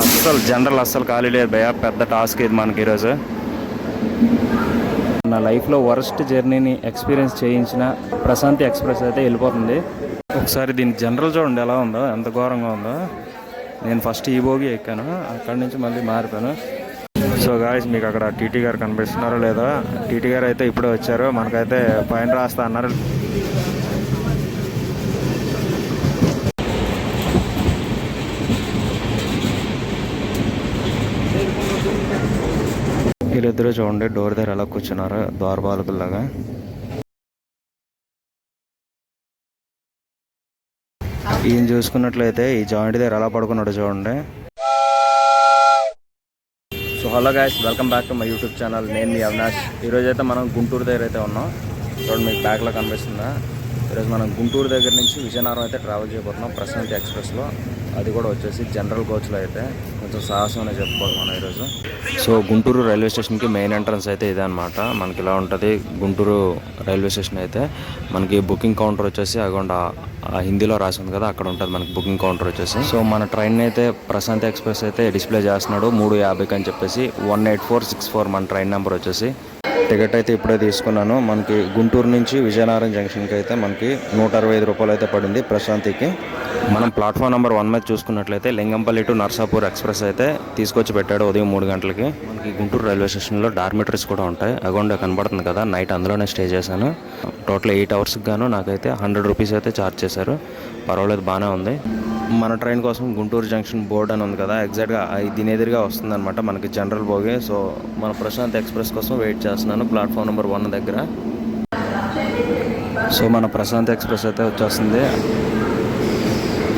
అస్సలు జనరల్ అస్సలు ఖాళీ లేదు భయ పెద్ద టాస్క్ ఇది మనకి ఈరోజు. నా లైఫ్లో వరస్ట్ జర్నీని ఎక్స్పీరియన్స్ చేయించిన ప్రశాంతి ఎక్స్ప్రెస్ అయితే వెళ్ళిపోతుంది. ఒకసారి దీని జనరల్ చూడండి ఎలా ఉందో ఎంత ఘోరంగా ఉందో. నేను ఫస్ట్ ఈ భోగి ఎక్కాను అక్కడి నుంచి మళ్ళీ మారిపోయాను. సో గాయస్ మీకు అక్కడ టీటీ గారు కనిపిస్తున్నారో లేదో టీటీ గారు అయితే ఇప్పుడే వచ్చారు. మనకైతే పైన రాస్తా అన్నారు. వీళ్ళిద్దరూ చూడండి డోర్ దగ్గర ఎలా కూర్చున్నారు ద్వారపాలకుల్లాగా ఈయన చూసుకున్నట్లయితే ఈ జాయింట్ దగ్గర ఎలా పడుకున్నాడు చూడండి. So hello guys welcome back to my YouTube channel నేను మీ అవినాష్. ఈరోజు అయితే మనం గుంటూరు దగ్గర అయితే ఉన్నాం. చూడండి మీకు బ్యాక్లో కనిపిస్తుందా? ఈరోజు మనం గుంటూరు దగ్గర నుంచి విజయనగరం అయితే ట్రావెల్ చేయబోతున్నాం ప్రశాంతి ఎక్స్ప్రెస్లో అది కూడా వచ్చేసి జనరల్ కోచ్లో అయితే. కొంచెం సాహసం చెప్పుకోవాలి మనం ఈరోజు. సో గుంటూరు రైల్వే స్టేషన్కి మెయిన్ ఎంట్రన్స్ అయితే ఇదే అనమాట మనకి ఇలా ఉంటుంది గుంటూరు రైల్వే స్టేషన్ అయితే. మనకి బుకింగ్ కౌంటర్ వచ్చేసి అగొండ హిందీలో రాసి ఉంది కదా అక్కడ ఉంటుంది మనకి బుకింగ్ కౌంటర్ వచ్చేసి. సో మన ట్రైన్ అయితే ప్రశాంత్ ఎక్స్ప్రెస్ అయితే డిస్ప్లే చేస్తున్నాడు మూడు యాభైకి అని చెప్పేసి one eight four six four మన ట్రైన్ నెంబర్ వచ్చేసి. టికెట్ అయితే ఇప్పుడే తీసుకున్నాను. మనకి గుంటూరు నుంచి విజయనగరం జంక్షన్కి అయితే మనకి నూట అరవై ఐదు రూపాయలు అయితే పడింది ప్రశాంతికి. మనం ప్లాట్ఫామ్ నెంబర్ వన్ మీద చూసుకున్నట్లయితే లింగంపల్లి టు నర్సాపూర్ ఎక్స్ప్రెస్ అయితే తీసుకొచ్చి పెట్టాడు ఉదయం మూడు గంటలకి. మనకి గుంటూరు రైల్వే స్టేషన్లో డార్మిటరీస్ కూడా ఉంటాయి. అగౌండ కనబడుతుంది కదా నైట్ అందులోనే స్టే చేశాను. టోటల్ ఎయిట్ అవర్స్కి గాను నాకైతే హండ్రెడ్ రూపీస్ అయితే ఛార్జ్ చేశారు. పర్వాలేదు బాగానే ఉంది. మన ట్రైన్ కోసం గుంటూరు జంక్షన్ బోర్డ్ అని ఉంది కదా ఎగ్జాక్ట్గా అది దీని ఎదురుగా వస్తుందన్నమాట మనకి జనరల్ బోగి. సో మన ప్రశాంత్ ఎక్స్ప్రెస్ కోసం వెయిట్ చేస్తున్నాను ప్లాట్ఫామ్ నెంబర్ వన్ దగ్గర. సో మన ప్రశాంత్ ఎక్స్ప్రెస్ అయితే వచ్చేస్తుంది.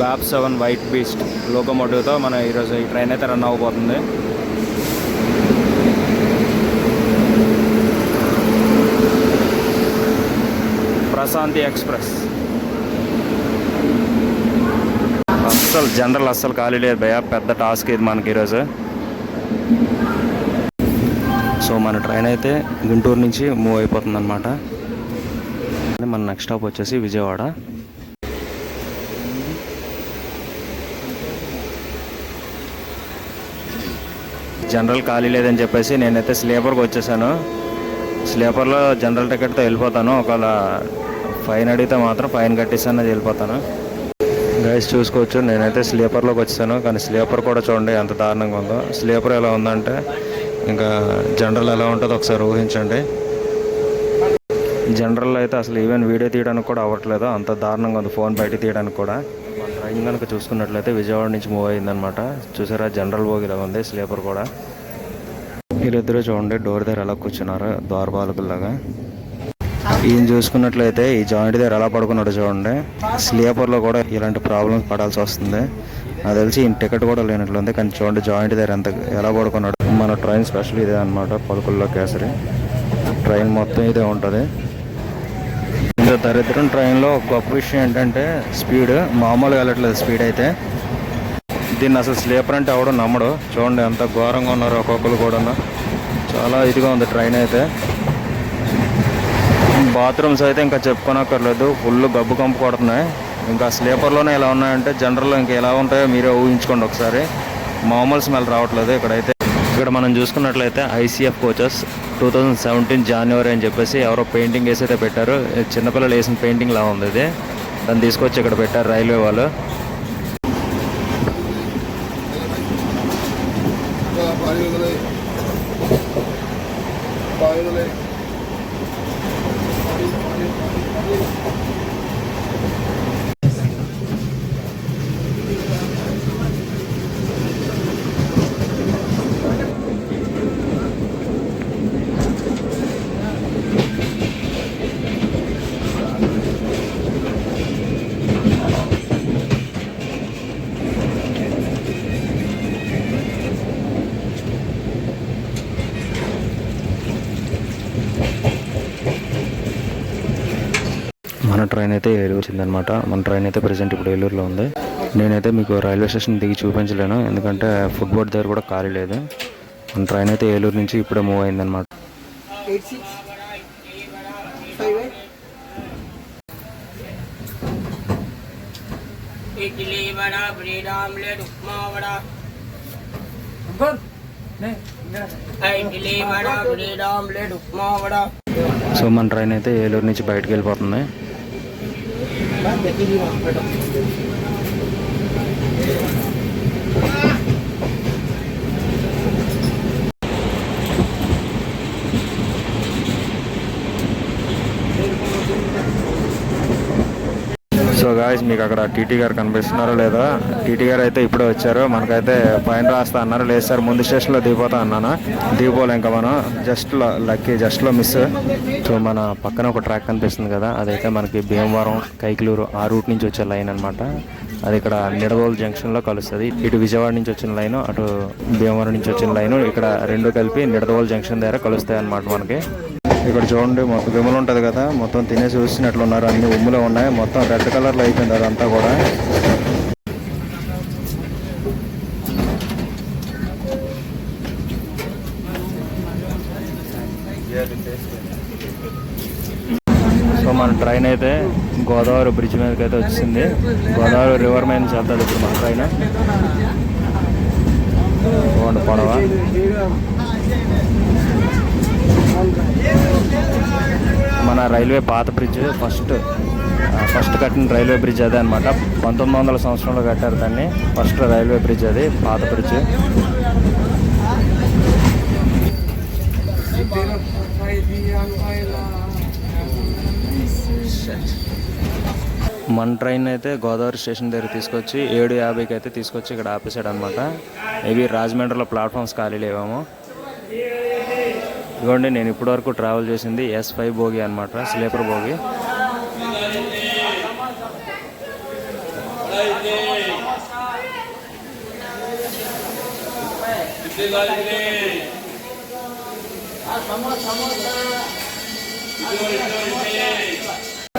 వ్యాప్ సెవెన్ వైట్ బీస్ట్ లోకోమోటివ్తో మన ఈరోజు ఈ ట్రైన్ అయితే రన్ అవ్వబోతుంది. ప్రశాంతి ఎక్స్ప్రెస్. అస్సలు జనరల్ అస్సలు ఖాళీ లేదు భయ పెద్ద టాస్క్ ఇది మనకి ఈరోజు. సో మన ట్రైన్ అయితే గుంటూరు నుంచి మూవ్ అయిపోతుంది అనమాట మన నెక్స్ట్ స్టాప్ వచ్చేసి విజయవాడ. జనరల్ ఖాళీ లేదని చెప్పేసి నేనైతే స్లీపర్కి వచ్చేసాను. స్లీపర్లో జనరల్ టికెట్తో వెళ్ళిపోతాను. ఒకవేళ ఫైన్ అడిగితే మాత్రం ఫైన్ కట్టేసాను అనేది వెళ్ళిపోతాను. గైస్ చూసుకోవచ్చు. నేనైతే స్లీపర్లోకి వచ్చాను కానీ స్లీపర్ కూడా చూడండి ఎంత దారుణంగా ఉందో. స్లీపర్ ఎలా ఉందంటే ఇంకా జనరల్ ఎలా ఉంటుందో ఒకసారి ఊహించండి. జనరల్ అయితే అసలు ఈవెన్ వీడియో తీయడానికి కూడా అవ్వట్లేదు. అంత దారుణంగా ఉంది ఫోన్ బయట తీయడానికి కూడా. మన ట్రైన్ కనుక చూసుకున్నట్లయితే విజయవాడ నుంచి మూవ్ అయిందనమాట చూసారా జనరల్ బోగిలా ఉంది స్లీపర్ కూడా. వీళ్ళిద్దరూ చూడండి డోర్ దగ్గర ఎలా కూర్చున్నారు ద్వారపాలకుల్లాగా ఈయన చూసుకున్నట్లయితే ఈ జాయింట్ దగ్గర ఎలా పడుకున్నాడు చూడండి. స్లీపర్లో కూడా ఇలాంటి ప్రాబ్లమ్స్ పడాల్సి వస్తుంది. నాకు తెలిసి ఈయన టికెట్ కూడా లేనట్లుంది. కానీ చూడండి జాయింట్ దగ్గర ఎంత ఎలా పడుకున్నాడు. మన ట్రైన్ స్పెషల్ ఇదే అనమాట పలుకుల్లో కేసరి. ట్రైన్ మొత్తం ఇదే ఉంటుంది. ఇంత దరిద్రం ట్రైన్లో ఒక గొప్ప విషయం ఏంటంటే స్పీడ్ మామూలుగా వెళ్ళట్లేదు స్పీడ్ అయితే. దీన్ని అసలు స్లీపర్ అంటే ఎవడో నమ్మడు. చూడండి ఎంత ఘోరంగా ఉన్నారు ఒక్కొక్కరు కూడా చాలా ఇదిగా ఉంది ట్రైన్ అయితే. బాత్రూమ్స్ అయితే ఇంకా చెప్పుకోనక్కర్లేదు. ఫుల్ గబ్బు కంపు కొడుతున్నాయి. ఇంకా స్లీపర్లోనే ఎలా ఉన్నాయంటే జనరల్లో ఇంకా ఎలా ఉంటాయో మీరే ఊహించుకోండి ఒకసారి. మామూలు స్మెల్ రావట్లేదు ఇక్కడైతే. ఇక్కడ మనం చూసుకున్నట్లయితే ICF coaches two thousand seventeen జనవరి అని చెప్పేసి ఎవరో పెయింటింగ్ వేసి అయితే పెట్టారు. చిన్నపిల్లలు వేసిన పెయింటింగ్ లా ఉంది ఇది. దాన్ని తీసుకొచ్చి ఇక్కడ పెట్టారు రైల్వే వాళ్ళు. ట్రైన్ అయితే ఏలూరు వచ్చిందనమాట మన ట్రైన్ అయితే ప్రజెంట్ ఇప్పుడు ఏలూరులో ఉంది. నేనైతే మీకు రైల్వే స్టేషన్ దిగి చూపించలేను. ఎందుకంటే ఫుడ్ బోర్డ్ దగ్గర కూడా ఖాళీ లేదు. మన ట్రైన్ అయితే ఏలూరు నుంచి ఇప్పుడే మూవ్ అయిందనమాట అనమాట సో మన ట్రైన్ అయితే ఏలూరు నుంచి బయటకు వెళ్ళిపోతుంది. なんで意味はなかったんですか సో గాయస్ మీకు అక్కడ టీటీ గారు కనిపిస్తున్నారో లేదా? టీటీ గారు అయితే ఇప్పుడే వచ్చారు. మనకైతే పైన రాస్తా అన్నారు. లేదు సార్ ముందు స్టేషన్లో దిగిపోతా అన్నాను. దిగిపోలే ఇంకా మనం. జస్ట్ లక్కీ జస్ట్లో మిస్ సో మన పక్కన ఒక ట్రాక్ కనిపిస్తుంది కదా. అదైతే మనకి భీమవరం కైకిలూరు ఆ రూట్ నుంచి వచ్చే లైన్ అనమాట అది ఇక్కడ నిడదోలు జంక్షన్లో కలుస్తుంది. ఇటు విజయవాడ నుంచి వచ్చిన లైన్ అటు భీమవరం నుంచి వచ్చిన లైన్. ఇక్కడ రెండు కలిపి నిడదవోలు జంక్షన్ దగ్గర కలుస్తాయి అన్నమాట మనకి. ఇక్కడ చూడండి మొత్తం విమలు ఉంటుంది కదా మొత్తం తినేసి చూసినట్లున్నారు అన్ని ఉమ్ములో ఉన్నాయి మొత్తం రెడ్ కలర్లో అయిపోయింది అదంతా కూడా. సో మన ట్రైన్ అయితే గోదావరి బ్రిడ్జ్ మీదకి అయితే వచ్చింది. గోదావరి రివర్ మీద నుంచి వెళ్తుంది ఇప్పుడు మన ట్రైన్. పడవ పొడవ. మన రైల్వే పాత బ్రిడ్జ్ ఫస్ట్ ఫస్ట్ కట్టిన రైల్వే బ్రిడ్జ్ అదే అనమాట పంతొమ్మిది వందల సంవత్సరంలో కట్టారు దాన్ని. ఫస్ట్ రైల్వే బ్రిడ్జ్ అది పాత బ్రిడ్జ్. మన ట్రైన్ అయితే గోదావరి స్టేషన్ దగ్గర తీసుకొచ్చి ఏడు యాభైకి అయితే తీసుకొచ్చి ఇక్కడ ఆపేసాడు అనమాట ఇవి రాజమండ్రిలో ప్లాట్ఫామ్స్ ఖాళీ లేవేమో. ఇదిగోండి నేను ఇప్పటివరకు ట్రావెల్ చేసింది ఎస్ ఫైవ్ బోగి అనమాట స్లీపర్ బోగి.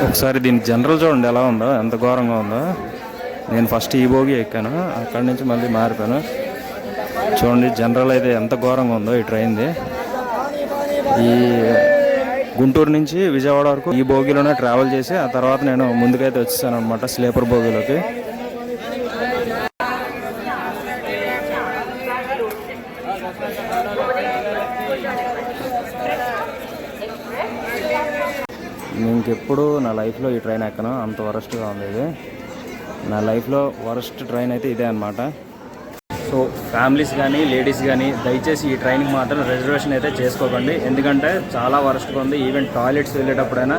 ఒకసారి దీని జనరల్ చూడండి ఎలా ఉందో ఎంత ఘోరంగా ఉందో. నేను ఫస్ట్ ఈ భోగి ఎక్కాను అక్కడి నుంచి మళ్ళీ మారిపోయాను. చూడండి జనరల్ అయితే ఎంత ఘోరంగా ఉందో ఈ ట్రైన్ది ఈ గుంటూరు నుంచి విజయవాడ వరకు ఈ బోగిలోనే ట్రావెల్ చేసి ఆ తర్వాత నేను ముందుకైతే వచ్చేసాను అనమాట స్లీపర్ బోగిలోకి. ఇంకెప్పుడు నా లైఫ్లో ఈ ట్రైన్ ఎక్కను అంత వరస్ట్గా ఉంది ఇది నా లైఫ్లో వరస్ట్ ట్రైన్ అయితే ఇదే అనమాట సో ఫ్యామిలీస్ కానీ లేడీస్ కానీ దయచేసి ఈ ట్రైన్కి మాత్రం రిజర్వేషన్ అయితే చేసుకోకండి. ఎందుకంటే చాలా వరస్ట్గా ఉంది. ఈవెన్ టాయిలెట్స్ వెళ్ళేటప్పుడైనా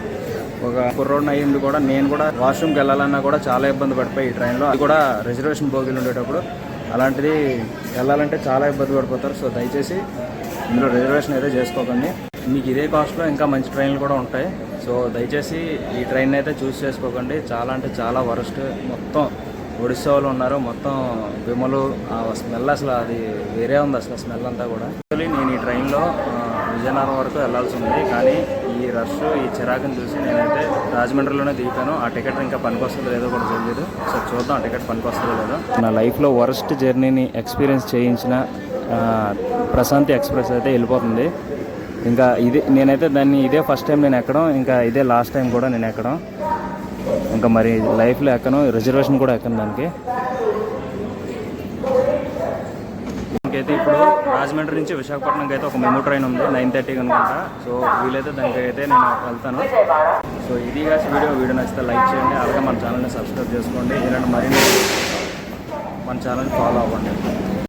ఒక కుర్రోడ్ని అయ్యింది కూడా నేను కూడా వాష్రూమ్కి వెళ్ళాలన్నా కూడా చాలా ఇబ్బంది పడిపోయి ఈ ట్రైన్లో అది కూడా రిజర్వేషన్ బోగిలు ఉండేటప్పుడు అలాంటిది వెళ్ళాలంటే చాలా ఇబ్బంది పడిపోతారు. సో దయచేసి ఇందులో రిజర్వేషన్ అయితే చేసుకోకండి. మీకు ఇదే కాస్ట్లో ఇంకా మంచి ట్రైన్లు కూడా ఉంటాయి. సో దయచేసి ఈ ట్రైన్ అయితే చూస్ చేసుకోకండి. చాలా అంటే చాలా వరస్ట్. మొత్తం ఒడిస్సా వాళ్ళు ఉన్నారు. మొత్తం విమలు ఆ స్మెల్ అసలు అది వేరే ఉంది అసలు స్మెల్ అంతా కూడా. యాక్చువల్లీ నేను ఈ ట్రైన్లో విజయనగరం వరకు వెళ్ళాల్సి ఉంది. కానీ ఈ రష్ ఈ చిరాకుని చూసి నేనైతే రాజమండ్రిలోనే దిగాను ఆ టికెట్ ఇంకా పనికొస్తుందో లేదో కూడా తెలియదు. సో చూద్దాం ఆ టికెట్ పనికొస్తుందో లేదో. నా లైఫ్లో వరస్ట్ జర్నీని ఎక్స్పీరియన్స్ చేయించిన ప్రశాంతి ఎక్స్ప్రెస్ అయితే వెళ్ళిపోతుంది. ఇంకా ఇది నేనైతే దాన్ని ఇదే ఫస్ట్ టైం నేను ఎక్కడం ఇంకా ఇదే లాస్ట్ టైం కూడా నేను ఎక్కడం. ఇంకా మరి లైఫ్లో ఎక్కను రిజర్వేషన్ కూడా ఎక్కను దానికి. ఇంకైతే ఇప్పుడు రాజమండ్రి నుంచి విశాఖపట్నంకి అయితే ఒక మెమో ట్రైన్ ఉంది నైన్ థర్టీకి అనుకుంటా సో వీలైతే దానికైతే నేను వెళ్తాను. సో ఇది కాసి వీడియో. వీడియో నచ్చితే లైక్ చేయండి అలాగే మన ఛానల్ని సబ్స్క్రైబ్ చేసుకోండి. ఇలాంటి మరిన్ని మన ఛానల్ ఫాలో అవ్వండి.